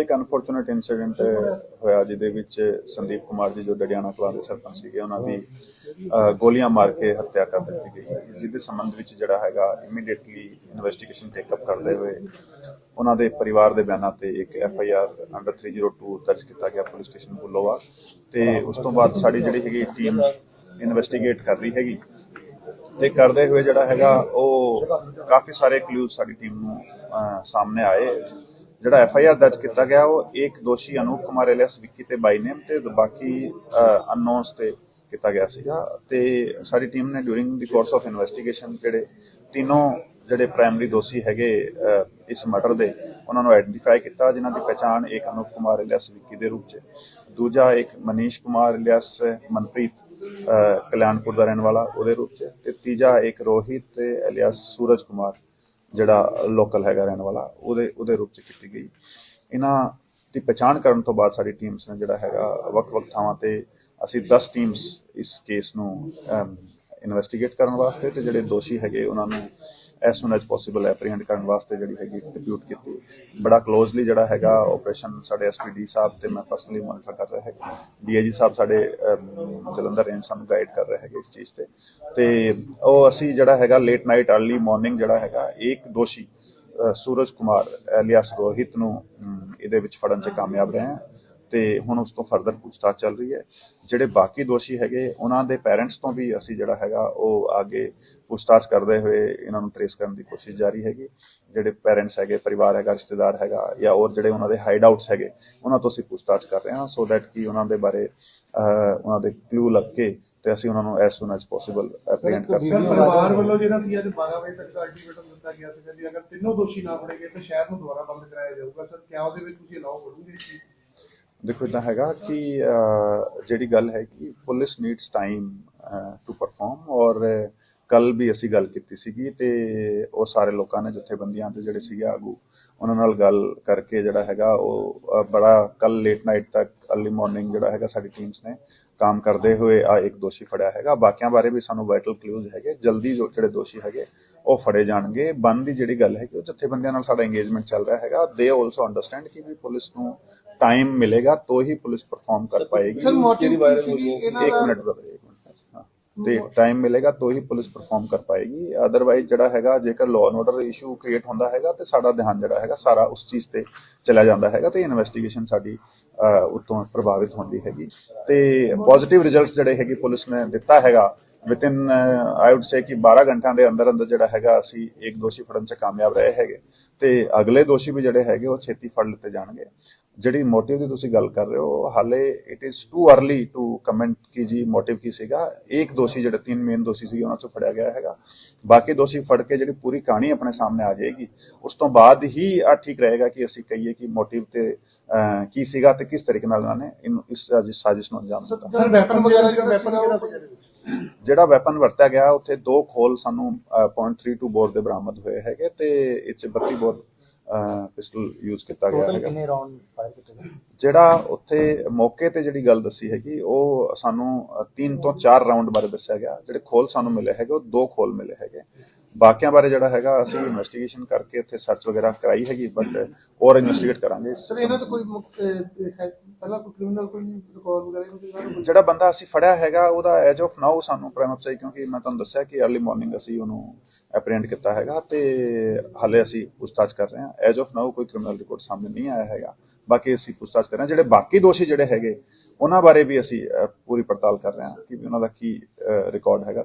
ਇੱਕ unfortunate incident ਹੋਇਆ ਜਿਹਦੇ ਵਿੱਚ ਸੰਦੀਪ ਕੁਮਾਰ ਜੀ ਜੋ ਡੜਿਆਣਾ ਕਲਾਂ ਦੇ ਸਰਪੰਚ ਸੀਗੇ, ਉਹਨਾਂ ਦੀ ਗੋਲੀਆਂ ਮਾਰ ਕੇ ਹੱਤਿਆ ਕਰ ਦਿੱਤੀ ਗਈ। ਜਿਹਦੇ ਸੰਬੰਧ ਵਿੱਚ ਜਿਹੜਾ ਹੈਗਾ ਇਮੀਡੀਏਟਲੀ ਇਨਵੈਸਟੀਗੇਸ਼ਨ ਟੇਕ ਅਪ ਕਰਦੇ ਹੋਏ ਉਹਨਾਂ ਦੇ ਪਰਿਵਾਰ ਦੇ ਬਿਆਨਾਂ ਤੇ ਇੱਕ ਐਫ ਆਈ ਆਰ ਅੰਡਰ 302 ਦਰਜ ਕੀਤਾ ਗਿਆ ਪੁਲਿਸ ਸਟੇਸ਼ਨ ਬੁੱਲੋਵਾ। ਤੇ ਉਸ ਤੋਂ ਬਾਅਦ ਸਾਡੀ ਜਿਹੜੀ ਹੈਗੀ ਟੀਮ ਇਨਵੈਸਟੀਗੇਟ ਕਰ ਰਹੀ ਹੈਗੀ। ਤੇ ਕਰਦੇ ਹੋਏ ਜਿਹੜਾ ਹੈਗਾ, ਉਹ ਕਾਫੀ ਸਾਰੇ ਕਲੂਜ਼ ਸਾਡੀ ਟੀਮ ਨੂੰ ਸਾਹਮਣੇ ਆਏ। ਜਿਹੜਾ ਐਫ ਆਈ ਆਰ ਦਰਜ ਕੀਤਾ ਗਿਆ, ਉਹ ਇੱਕ ਦੋਸ਼ੀ ਅਨੂਪ ਕੁਮਾਰ ਐਲੀਅਸ ਵਿੱਕੀ ਤੇ ਬਾਈ ਨੇਮ ਤੇ ਬਾਕੀ ਅਨਨੋਨਸ ਤੇ ਕੀਤਾ ਗਿਆ ਸੀਗਾ ਤੇ ਸਾਡੀ ਟੀਮ ਨੇ during the course of investigation ਜਿਹੜੇ ਤਿੰਨੋਂ ਜਿਹੜੇ ਪ੍ਰਾਇਮਰੀ ਦੋਸ਼ੀ ਹੈਗੇ ਇਸ ਮਰਡਰ ਦੇ, ਉਹਨਾਂ ਨੂੰ ਆਇਡੈਂਟੀਫਾਈ ਕੀਤਾ, ਜਿਨ੍ਹਾਂ ਦੀ ਪਛਾਣ ਇੱਕ ਅਨੂਪ ਕੁਮਾਰ ਐਲੀਅਸ ਵਿੱਕੀ ਦੇ ਰੂਪ 'ਚ ਦੂਜਾ ਇੱਕ ਮਨੀਸ਼ ਕੁਮਾਰ ਐਲੀਅਸ ਮਨਪ੍ਰੀਤ ਕਲਿਆਣਪੁਰ ਦਾ ਰਹਿਣ ਵਾਲਾ ਉਹਦੇ ਰੂਪ 'ਚ ਤੇ ਤੀਜਾ ਇੱਕ ਰੋਹਿਤ ਤੇ ਐਲੀਅਸ ਸੂਰਜ ਕੁਮਾਰ। ਜਿਹੜਾ ਲੋਕਲ ਹੈਗਾ ਰਹਿਣ ਵਾਲਾ, ਉਹਦੇ ਉਹਦੇ ਰੂਪ 'ਚ ਕੀਤੀ ਗਈ। ਇਹਨਾਂ ਦੀ ਪਛਾਣ ਕਰਨ ਤੋਂ ਬਾਅਦ ਸਾਡੀ ਟੀਮਸ ਨੇ ਜਿਹੜਾ ਹੈਗਾ ਵੱਖ-ਵੱਖ ਥਾਵਾਂ ਤੇ ਅਸੀਂ 10 ਟੀਮਸ ਇਸ ਕੇਸ ਨੂੰ ਇਨਵੈਸਟੀਗੇਟ ਕਰਨ ਵਾਸਤੇ ਤੇ ਜਿਹੜੇ ਦੋਸ਼ੀ ਹੈਗੇ ਉਹਨਾਂ ਨੂੰ as soon as possible apprehend ਕਰਨ ਵਾਸਤੇ ਜਿਹੜੀ ਹੈਗੀ ਡਿਪਿਊਟ ਕੀਤੀ। ਬੜਾ ਕਲੋਜ਼ਲੀ ਜਿਹੜਾ ਹੈਗਾ ਆਪਰੇਸ਼ਨ ਸਾਡੇ ਐਸਪੀਡੀ ਸਾਹਿਬ ਤੇ ਮੈਂ ਪਰਸਨਲੀ ਮੋਨੀਟਰ ਕਰ ਰਿਹਾ ਹੈ ਡੀਆਈਜੀ ਸਾਹਿਬ ਸਾਡੇ ਜਲੰਧਰ ਰੇਂਜ ਸਾਨੂੰ ਗਾਈਡ ਕਰ ਰਹੇ ਹੈਗੇ ਇਸ ਚੀਜ਼ ਤੇ। ਤੇ ਉਹ ਅਸੀਂ ਜਿਹੜਾ ਹੈਗਾ ਲੇਟ ਨਾਈਟ अर्ਲੀ ਮਾਰਨਿੰਗ ਜਿਹੜਾ ਹੈਗਾ, ਇੱਕ ਦੋਸ਼ੀ ਸੂਰਜ ਕੁਮਾਰ ਐਲੀਅਸ ਰੋਹਿਤ ਨੂੰ ਇਹਦੇ ਵਿੱਚ ਫੜਨ 'ਚ ਕਾਮਯਾਬ ਰਹੇ ਹਾਂ। ਤੇ ਹੁਣ ਉਸ ਤੋਂ ਫਰਦਰ ਪੁੱਛਤਾਛ ਚੱਲ ਰਹੀ ਹੈ। ਜਿਹੜੇ ਬਾਕੀ ਦੋਸ਼ੀ ਹੈਗੇ ਉਹਨਾਂ ਦੇ ਪੈਰੈਂਟਸ ਤੋਂ ਵੀ ਅਸੀਂ ਜਿਹੜਾ ਹੈਗਾ ਉਹ ਅੱਗੇ ਪੁੱਛਤਾਛ ਕਰਦੇ ਹੋਏ ਇਹਨਾਂ ਨੂੰ ਟ੍ਰੇਸ ਕਰਨ ਦੀ ਕੋਸ਼ਿਸ਼ ਜਾਰੀ ਹੈਗੀ। ਜਿਹੜੇ ਪੈਰੈਂਟਸ ਹੈਗੇ ਪਰਿਵਾਰ ਹੈਗਾ ਰਿਸ਼ਤੇਦਾਰ ਹੈਗਾ ਜਾਂ ਹੋਰ ਜਿਹੜੇ ਉਹਨਾਂ ਦੇ ਹਾਈਡ ਆਊਟਸ ਹੈਗੇ ਉਹਨਾਂ ਤੋਂ ਅਸੀਂ ਪੁੱਛਤਾਛ ਕਰ ਰਹੇ ਹਾਂ ਸੋ ਦੈਟ ਕਿ ਉਹਨਾਂ ਦੇ ਬਾਰੇ ਉਹਨਾਂ ਦੇ ਕਲੂ ਲੱਗ ਕੇ ਤੇ ਅਸੀਂ ਉਹਨਾਂ ਨੂੰ as soon as possible apprehend ਕਰ ਸਰ ਸਕੀਏ। ਪਰਿਵਾਰ ਵੱਲੋਂ ਜਿਹੜਾ ਸੀ ਅੱਜ 12 ਵਜੇ ਤੱਕ ਅਲਟੀਮੇਟਮ ਦਿੱਤਾ ਗਿਆ ਸੀ ਕਿ ਅਗਰ ਤਿੰਨੋਂ ਦੋਸ਼ੀ ਨਾ ਫੜੇ ਗਏ ਤਾਂ ਸ਼ਹਿਰ ਨੂੰ ਦੁਬਾਰਾ ਬੰਦ ਕਰਾਇਆ ਜਾਊਗਾ। ਸਰ ਕਿਆ ਉਹਦੇ ਵਿੱਚ ਤੁਸੀਂ ਅਲਾਉ ਕਰੋਗੇ ਇਸ ਚੀਜ਼ ਨੂੰ? ਦੇਖੋ ਇਦਾਂ ਹੈਗਾ ਕਿ ਜਿਹੜੀ ਗੱਲ ਹੈ ਕਿ police needs time to perform ਔਰ ਕੱਲ ਵੀ ਅਸੀਂ ਗੱਲ ਕੀਤੀ ਸੀਗੀ ਤੇ ਉਹ ਸਾਰੇ ਲੋਕਾਂ ਨੇ ਜਥੇਬੰਦੀਆਂ ਤੇ ਜਿਹੜੇ ਸੀਗੇ ਆਗੂ, ਉਹਨਾਂ ਨਾਲ ਗੱਲ ਕਰਕੇ ਜਿਹੜਾ ਹੈਗਾ ਉਹ ਬੜਾ ਕੱਲ ਲੇਟ ਨਾਈਟ ਤੱਕ ਅਰਲੀ ਮਾਰਨਿੰਗ ਜਿਹੜਾ ਹੈਗਾ ਸਾਡੀ ਟੀਮਸ ਨੇ ਕੰਮ ਕਰਦੇ ਹੋਏ ਆ ਇੱਕ ਦੋਸ਼ੀ ਫੜਿਆ ਹੈਗਾ। ਬਾਕੀਆਂ ਬਾਰੇ ਵੀ ਸਾਨੂੰ ਵਾਈਟਲ ਕਲੂਜ਼ ਹੈਗੇ, ਜਲਦੀ ਜੋ ਜਿਹੜੇ ਦੋਸ਼ੀ ਹੈਗੇ ਉਹ ਫੜੇ ਜਾਣਗੇ। ਬੰਦ ਦੀ ਜਿਹੜੀ ਗੱਲ ਹੈ ਕਿ ਉਹ ਜਥੇਬੰਦੀਆਂ ਨਾਲ ਸਾਡਾ ਇੰਗੇਜਮੈਂਟ ਚੱਲ ਰਿਹਾ ਹੈਗਾ। ਦੇ ਆਲਸੋ ਅੰਡਰਸਟੈਂਡ ਕਿ ਵੀ ਪੁਲਿਸ ਨੂੰ ਟਾਈਮ ਮਿਲੇਗਾ ਤਾਂ ਹੀ ਪੁਲਿਸ ਪਰਫਾਰਮ ਕਰ ਪਾਏਗੀ ਸਰ ਮੋਟਿਵ ਵਾਇਰਲ ਹੋਈ ਇਹਨਾਂ ਇੱਕ ਦਾ ਮਿੰਟ brother, ਇੱਕ ਮਿੰਟ ਹਾਂ। ਤੇ ਟਾਈਮ ਮਿਲੇਗਾ ਤਾਂ ਹੀ ਪੁਲਿਸ ਪਰਫਾਰਮ ਕਰ ਪਾਏਗੀ ਅਦਰਵਾਈਜ਼ ਜਿਹੜਾ ਹੈਗਾ ਜੇਕਰ law and order issue create ਹੁੰਦਾ ਹੈਗਾ ਤੇ ਸਾਡਾ ਧਿਆਨ ਜਿਹੜਾ ਹੈਗਾ ਸਾਰਾ ਉਸ ਚੀਜ਼ ਤੇ ਚਲਾ ਜਾਂਦਾ ਹੈਗਾ ਤੇ ਇਨਵੈਸਟੀਗੇਸ਼ਨ ਸਾਡੀ ਉਤੋਂ ਪ੍ਰਭਾਵਿਤ ਹੁੰਦੀ ਹੈਗੀ ਤੇ ਪੋਜ਼ਿਟਿਵ ਰਿਜ਼ਲਟਸ ਜਿਹੜੇ ਹੈਗੇ ਪੁਲਿਸ ਨੇ ਦਿੱਤਾ ਹੈਗਾ ਵਿਦਿਨ ਆਈ ਊਡ ਸੇ ਕਿ 12 ਘੰਟਿਆਂ ਦੇ ਅੰਦਰ ਅੰਦਰ ਜਿਹੜਾ ਹੈਗਾ ਅਸੀਂ ਇੱਕ ਦੋਸ਼ੀ ਫੜਨ 'ਚ ਕਾਮਯਾਬ ਰਹੇ ਹੈਗੇ ਤੇ ਅਗਲੇ ਦੋਸ਼ੀ ਵੀ ਜਿਹੜੇ ਹੈਗੇ ਉਹ ਛੇਤੀ ਫੜ ਲਿੱਤੇ ਜਾਣਗੇ। ਜਿਹੜੀ ਮੋਟਿਵ ਦੀ ਤੁਸੀਂ ਗੱਲ ਕਰ ਰਹੇ ਹੋ ਹਾਲੇ it is too early to comment ਕਿ ਜੀ ਮੋਟਿਵ ਕੀ ਸੀਗਾ। ਇੱਕ ਦੋਸ਼ੀ ਜਿਹੜੇ ਤਿੰਨ ਮੇਨ ਦੋਸ਼ੀ ਸੀ ਉਹਨਾਂ ਚੋਂ ਫੜਿਆ ਗਿਆ ਹੈਗਾ। ਬਾਕੀ ਦੋਸ਼ੀ ਫੜ ਕੇ ਜਿਹੜੀ ਪੂਰੀ ਕਹਾਣੀ ਆਪਣੇ ਸਾਹਮਣੇ ਆ ਜਾਏਗੀ। ਉਸ ਤੋਂ ਬਾਅਦ ਹੀ ਆ ਠੀਕ ਰਹੇਗਾ ਕਿ ਅਸੀਂ ਕਹੀਏ ਕਿ ਮੋਟਿਵ ਤੇ ਕੀ ਸੀਗਾ ਤੇ ਕਿਸ ਤਰੀਕੇ ਨਾਲ ਉਹਨਾਂ ਨੇ ਇਸ ਸਾਜ਼ਿਸ਼ ਨੂੰ ਅੰਜਾਮ ਦਿੱਤਾ। ਸਰ ਵੈਪਨ ਵਗੈਰਾ ਜਿਹੜਾ ਵੈਪਨ ਵਗੈਰਾ ਸੀ ਜਿਹੜਾ ਵੈਪਨ ਵਰਤਿਆ ਗਿਆ ਉੱਥੇ ਦੋ ਖੋਲ ਸਾਨੂੰ ਅਹ, .32 ਬੋਰ ਦੇ ਬਰਾਮਦ ਹੋਏ ਹੈਗੇ ਤੇ ਇਹ 'ਚ 32 ਬੋਰ ਪਿਸਟਲ ਯੂਜ਼ ਕੀਤਾ ਗਿਆ ਹੈਗਾ। ਕਿੰਨੇ ਰਾਉਂਡ ਫਾਇਰ ਕੀਤੇ ਗਏ? ਜਿਹੜਾ ਉੱਥੇ ਮੌਕੇ ਤੇ ਜਿਹੜੀ ਗੱਲ ਦੱਸੀ ਹੈਗੀ ਉਹ ਸਾਨੂੰ 3 ਤੋਂ 4 ਰਾਉਂਡ ਬਾਰੇ ਦੱਸਿਆ ਗਿਆ। ਜਿਹੜੇ ਖੋਲ ਸਾਨੂੰ ਮਿਲੇ ਹੈਗੇ ਉਹ ਦੋ ਖੋਲ ਮਿਲੇ ਹੈਗੇ। ਬਾਕੀਆਂ ਬਾਰੇ ਜਿਹੜਾ ਹੈਗਾ ਅਸੀਂ ਇਨਵੈਸਟੀਗੇਸ਼ਨ ਕਰਕੇ ਉੱਥੇ ਸਰਚ ਵਗੈਰਾ ਕਰਾਈ ਹੈਗੀ ਬਟ ਹੋਰ ਇਨਵੈਸਟੀਗੇਟ ਕਰਾਂਗੇ। ਸਰ ਇਹਨਾਂ ਤੋਂ ਕੋਈ ਪਹਿਲਾਂ ਕੋਈ ਕ੍ਰਿਮੀਨਲ ਕੋਈ ਰਿਕਾਰਡ ਵਗੈਰਾ ਜਿਹੜਾ ਬੰਦਾ ਅਸੀਂ ਫੜਿਆ ਹੈਗਾ ਉਹਦਾ ਐਜ ਆਫ ਨਾਓ ਸਾਨੂੰ ਪ੍ਰਾਈਮ ਕਿਉਂਕਿ ਮੈਂ ਤੁਹਾਨੂੰ ਦੱਸਿਆ ਕਿ अर्ਲੀ ਮਾਰਨਿੰਗ ਅਸੀਂ ਉਹਨੂੰ ਐਪਰੀਹੈਂਡ ਕੀਤਾ ਹੈਗਾ ਤੇ ਹਾਲੇ ਅਸੀਂ ਪੁੱਛਤਾਛ ਕਰ ਰਹੇ ਹਾਂ। ਐਜ ਆਫ ਨਾਓ ਕੋਈ ਕ੍ਰਿਮੀਨਲ ਰਿਕਾਰਡ ਸਾਹਮਣੇ ਨਹੀਂ ਆਇਆ ਹੈਗਾ। ਬਾਕੀ ਅਸੀਂ ਪੁੱਛਤਾਛ ਕਰ ਰਹੇ ਹਾਂ। ਜਿਹੜੇ ਬਾਕੀ ਦੋਸ਼ੀ ਜਿਹੜੇ ਹੈਗੇ ਉਹਨਾਂ ਬਾਰੇ ਵੀ ਅਸੀਂ ਪੂਰੀ ਪੜਤਾਲ ਕਰ ਰਹੇ ਹਾਂ ਕਿ ਵੀ ਉਹਨਾਂ ਦਾ ਕੀ ਰਿਕਾਰਡ ਹੈਗਾ।